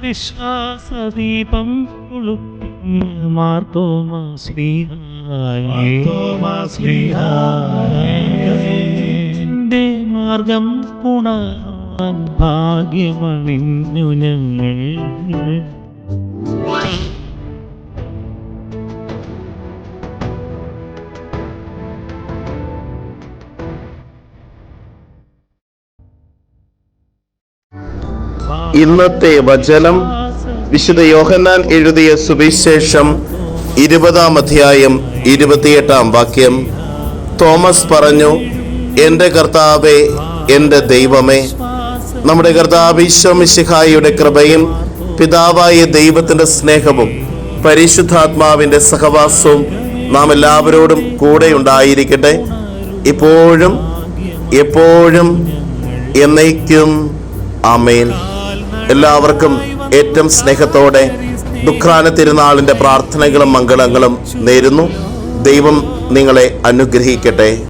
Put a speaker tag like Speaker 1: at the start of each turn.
Speaker 1: വിശ്വാസദീപം മാർത്തോമാ ശ്രീഹാന്റെ മാർഗം പുണ ഭാഗ്യമണിഞ്ഞു ഞങ്ങൾ.
Speaker 2: ഇന്നത്തെ വചനം വിശുദ്ധ യോഹന്നാൻ എഴുതിയ സുവിശേഷം ഇരുപതാം അധ്യായം ഇരുപത്തിയെട്ടാം വാക്യം. തോമസ് പറഞ്ഞു എന്റെ കർത്താവെ എന്റെ ദൈവമേ നമ്മുടെ കർത്താവ് ഈശോമിശിഹായിയുടെ കൃപയും പിതാവായ ദൈവത്തിന്റെ സ്നേഹവും പരിശുദ്ധാത്മാവിന്റെ സഹവാസവും നാം എല്ലാവരോടും കൂടെ ഉണ്ടായിരിക്കട്ടെ. ഇപ്പോഴും എപ്പോഴും എന്നേക്കും. ആമേൻ. എല്ലാവർക്കും ഏറ്റവും സ്നേഹത്തോടെ ദുഃഖാന തിരുനാളിന്റെ പ്രാർത്ഥനകളും മംഗളങ്ങളും നേരുന്നു. ദൈവം നിങ്ങളെ അനുഗ്രഹിക്കട്ടെ.